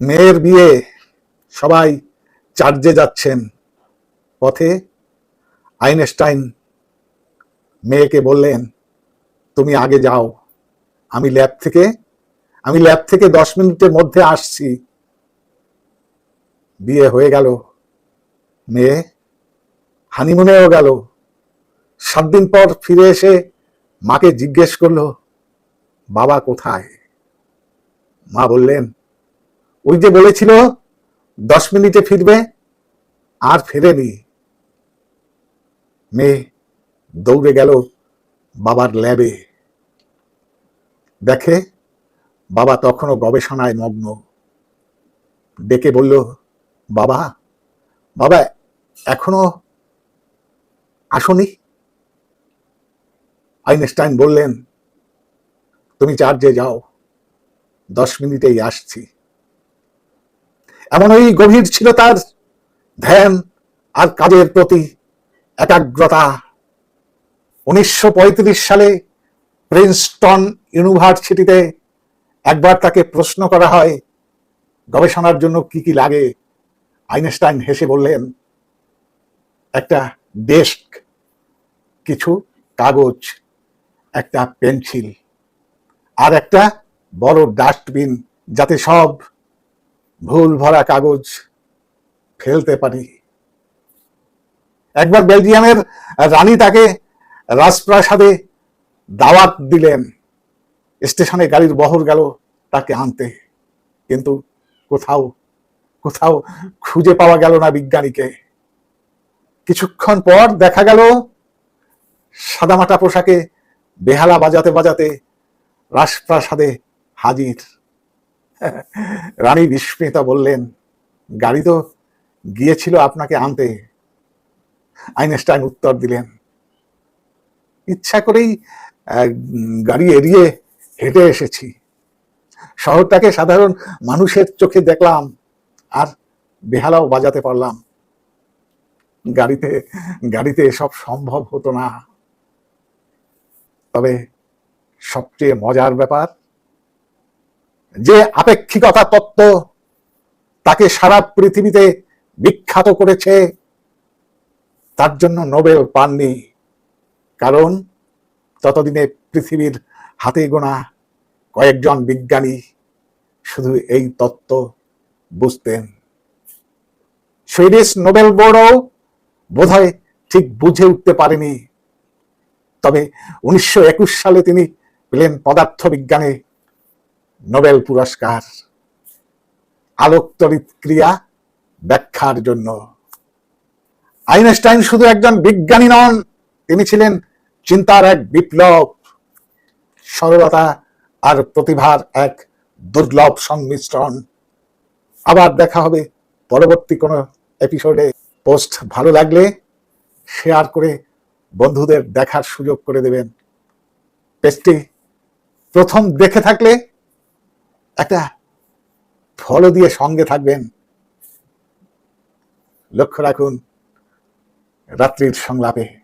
মেয়ের বিয়ে, সবাই চার্জে যাচ্ছেন। পথে আইনস্টাইন মেয়েকে বললেন, তুমি আগে যাও। আমি ল্যাব থেকে, আমি ল্যাব থেকে দশ মিনিটের মধ্যে আসছি। বিয়ে হয়ে গেল। মেয়ে হানিমুনেও গেল। সাত দিন পর ফিরে এসে মাকে জিজ্ঞেস করল, বাবা কোথায়? মা বললেন ওই যে বলেছিল, দশ মিনিটে ফিরবে আর ফেরেনি। মেয়ে দৌড়ে গেল বাবার ল্যাবে। দেখে বাবা তখনও গবেষণায় মগ্ন। ডেকে বলল, বাবা বাবা, এখনও আসনি? আইনস্টাইন বললেন, তুমি চার্জে যাও, দশ মিনিটেই আসছি। এমন ওই গভীর ছিল তার ধ্যান আর কাজের প্রতি একাগ্রতা। উনিশশো পঁয়ত্রিশ সালে প্রিন্সটন ইউনিভার্সিটিতে একবার তাকে প্রশ্ন করা হয়, গবেষণার জন্য কি কি লাগে? আইনস্টাইন হেসে বললেন, একটা ডেস্ক, কিছু কাগজ, একটা পেন্সিল আর একটা বড় ডাস্টবিন যাতে সব ভুল ভরা কাগজ ফেলতে পারি। একবার বেলজিয়ামের রানী তাকে রাজপ্রাসাদে দাওয়াত দিলেন। স্টেশনে গাড়ির বহর গেল তাকে আনতে। কিন্তু কোথাও কোথাও খুঁজে পাওয়া গেল না বিজ্ঞানীকে। কিছুক্ষণ পর দেখা গেল, সাদামাটা পোশাকে বেহালা বাজাতে বাজাতে রাজপ্রাসাদে হাজির। রানী বিস্মিতা বললেন, গাড়ি তো গিয়েছিল আপনাকে আনতে। আইনস্টাইন উত্তর দিলেন, ইচ্ছা করেই গাড়ি এড়িয়ে হেঁটে এসেছি। শহরটাকে সাধারণ মানুষের চোখে দেখলাম, আর বেহালাও বাজাতে পারলাম। গাড়িতে গাড়িতে এসব সম্ভব হতো না। তবে সবচেয়ে মজার ব্যাপার যে আপেক্ষিকতা তত্ত্ব তাকে সারা পৃথিবীতে বিখ্যাত করেছে, তার জন্য নোবেল পাননি। কারণ ততদিনে পৃথিবীর হাতে গোনা কয়েকজন বিজ্ঞানী শুধু এই তত্ত্ব বুঝতেন। সুইডিশ নোবেল বোর্ডও বোধহয় ঠিক বুঝে উঠতে পারেনি। তবে উনিশশো একুশ সালে তিনি পেলেন পদার্থবিজ্ঞানে নোবেল পুরস্কার আলোকতড়িৎ ক্রিয়া ব্যাখ্যার জন্য। আইনস্টাইন শুধু একজন বিজ্ঞানী নন, তিনি ছিলেন চিন্তার এক বিপ্লব, সরলতা আর প্রতিভার এক দুর্লভ সংমিশ্রণ। আবার দেখা হবে পরবর্তী কোনো এপিসোডে। পোস্ট ভালো লাগলে শেয়ার করে বন্ধুদের দেখার সুযোগ করে দেবেন। পেজটি প্রথম দেখে থাকলে একটা ফলো দিয়ে সঙ্গে থাকবেন। লক্ষ্য রাখুন রাত্রির সংলাপে।